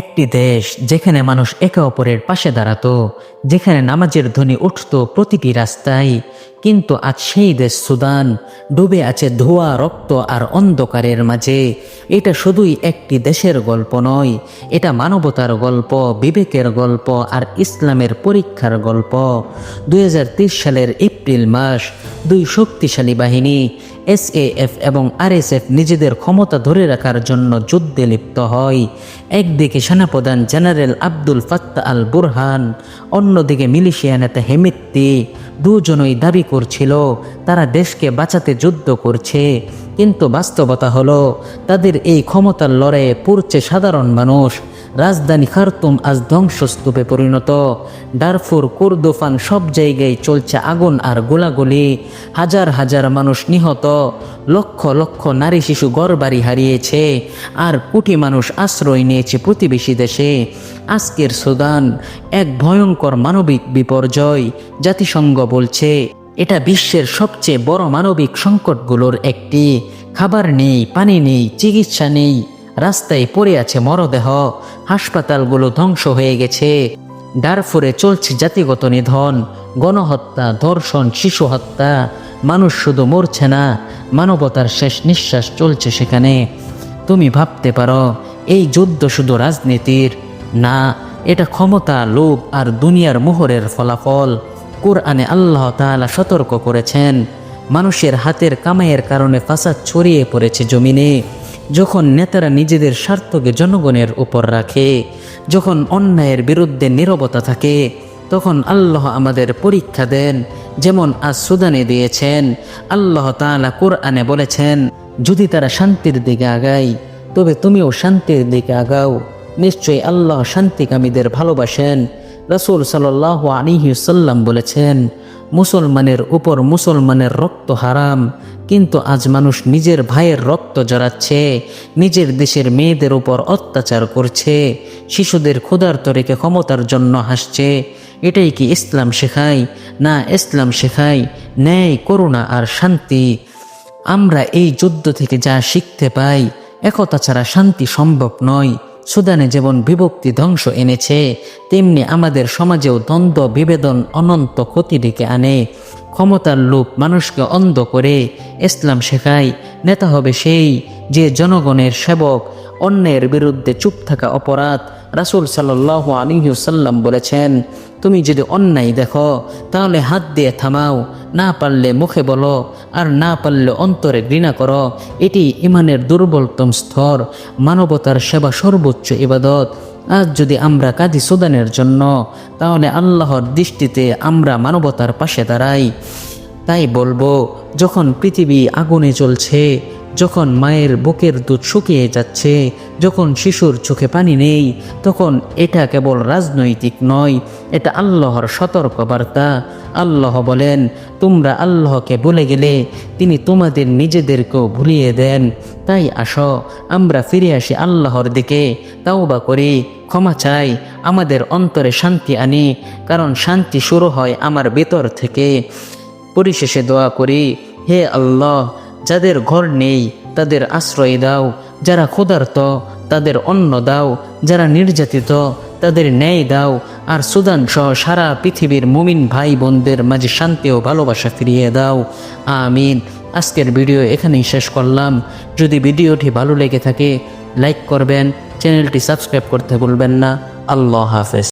একটি দেশ যেখানে মানুষ একে অপরের পাশে দাঁড়াতো, যেখানে নামাজের ধ্বনি উঠত প্রতিটি রাস্তায়, কিন্তু আজ সেই দেশ সুদান, ডুবে আছে ধোয়া, রক্ত আর অন্ধকারের মাঝে। এটা শুধুই একটি দেশের গল্প নয়, এটা মানবতার গল্প, বিবেকের গল্প আর ইসলামের পরীক্ষার গল্প। দুই সালের এপ্রিল মাস দুই শক্তিশালী বাহিনী, এসএএফ এবং আরএসএফ নিজেদের ক্ষমতা ধরে রাখার জন্য যুদ্ধে লিপ্ত হয়। একদিকে সেনাপ্রধান general Abdul Fattah al Burhan অন্যদিকে মিলিশিয়া নেতা হেমিত্তি। দুজনই দাবি করছিল, তারা দেশকে বাঁচাতে যুদ্ধ করছে। কিন্তু বাস্তবতা হলো, তাদের এই ক্ষমতার লড়াইয়ে পড়ছে সাধারণ মানুষ। রাজধানী খার্তুম আজ ধ্বংসস্তূপে পরিণত। ডারফুর কুর্দোফান সব জায়গায় চলছে আগুন আর গোলাগুলি। হাজার হাজার মানুষ নিহত। লক্ষ লক্ষ নারী শিশু গড়বাড়ি হারিয়েছে। আর কোটি মানুষ আশ্রয় নিয়েছে প্রতিবেশী দেশে। আজকের সুদান, এক ভয়ঙ্কর মানবিক বিপর্যয়, জাতিসংঘ বলছে। এটা বিশ্বের সবচেয়ে বড় মানবিক সংকটগুলোর একটি। খাবার নেই, পানি নেই, চিকিৎসা নেই। রাস্তায় পড়ে আছে মরদেহ। হাসপাতালগুলো ধ্বংস হয়ে গেছে। ডারফুরে চলছে জাতিগত নিধন, গণহত্যা, ধর্ষণ, শিশু হত্যা। মানুষ শুধু মরছে না, মানবতার শেষ নিঃশ্বাস চলছে সেখানে। তুমি ভাবতে পারো, এই যুদ্ধ শুধু রাজনীতির। না, এটা ক্ষমতা, লোভ আর দুনিয়ার মোহরের ফলাফল। কোরআনে আল্লাহ তাআলা সতর্ক করেছেন, মানুষের হাতের কামাইয়ের কারণে ফাসাদ ছড়িয়ে পড়েছে জমিনে। যখন নেতারা নিজেদের স্বার্থকে জনগণের উপর রাখে, যখন অন্যায়ের বিরুদ্ধে নীরবতা থাকে, তখন আল্লাহ আমাদের পরীক্ষা দেন। যেমন আজ সুদানে দিয়েছেন, আল্লাহ তাআলা কোরআনে বলেছেন, যদি তারা শান্তির দিকে আগায়, তবে তুমিও শান্তির দিকে আগাও। নিশ্চয়ই আল্লাহ শান্তিকামীদের ভালোবাসেন। রসুল সাল্লাহ আলিহিসাল্লাম বলেছেন মুসলমানের উপর মুসলমানের রক্ত হারাম। কিন্তু আজ মানুষ নিজের ভাইয়ের রক্ত জড়াচ্ছে, নিজের দেশের মেয়েদের উপর অত্যাচার করছে, শিশুদের ক্ষুধার্ত রেখে ক্ষমতার জন্য হাসছে। এটাই কি ইসলাম শেখায়? না, ইসলাম শেখায় ন্যায়, করুণা আর শান্তি। আমরা এই যুদ্ধ থেকে যা শিখতে পাই, একতা ছাড়া শান্তি সম্ভব নয়। সুদানে যেমন বিভক্তি ধ্বংস এনেছে, তেমনি আমাদের সমাজেও দ্বন্দ্ব বিবেদন অনন্ত ক্ষতি ডেকে আনে। ক্ষমতার লোভ মানুষকে অন্ধ করে ইসলাম শেখায়। নেতা হবে সেই যে জনগণের সেবক, অন্যের বিরুদ্ধে চুপ থাকা অপরাধ রাসুল সাল্লাহ আলিহাল্লাম বলেছেন। তুমি যদি অন্যায় দেখো, তাহলে হাত দিয়ে থামাও, না পারলে মুখে বলো, আর না পারলে অন্তরে ঘৃণা করো। এটি ইমানের দুর্বলতম স্তর, মানবতার সেবা সর্বোচ্চ ইবাদত। আজ যদি আমরা কাজী সুদানের জন্য, তাহলে আল্লাহর দৃষ্টিতে আমরা মানবতার পাশে দাঁড়াই। তাই বলব, যখন পৃথিবী আগুনে চলছে যখন মায়ের বুকের দুধ শুকিয়ে যাচ্ছে, যখন শিশুর চোখে পানি নেই, তখন এটা কেবল রাজনৈতিক নয়, এটা আল্লাহর সতর্ক বার্তা আল্লাহ বলেন, তোমরা আল্লাহকে বলে গেলে তিনি তোমাদের নিজেদেরকেও ভুলিয়ে দেন। তাই আসো, আমরা ফিরে আসি আল্লাহর দিকে। তাও বা করি, ক্ষমা চাই, আমাদের অন্তরে শান্তি আনি, কারণ শান্তি শুরু হয় আমার ভেতর থেকে। পরিশেষে দোয়া করি, হে আল্লাহ, যাদের ঘর নেই, তাদের আশ্রয় দাও। যারা ক্ষুধার্ত, তাদের অন্ন দাও। যারা নির্যাতিত, তাদের ন্যায় দাও। আর সুদান সহ সারা পৃথিবীর মুমিন ভাই বোনদের মাঝে শান্তি ও ভালোবাসা ফিরিয়ে দাও। আমিন। আজকের ভিডিও এখানেই শেষ করলাম। যদি ভিডিওটি ভালো লেগে থাকে, লাইক করবেন। চ্যানেলটি সাবস্ক্রাইব করতে ভুলবেন না। আল্লাহ হাফেজ।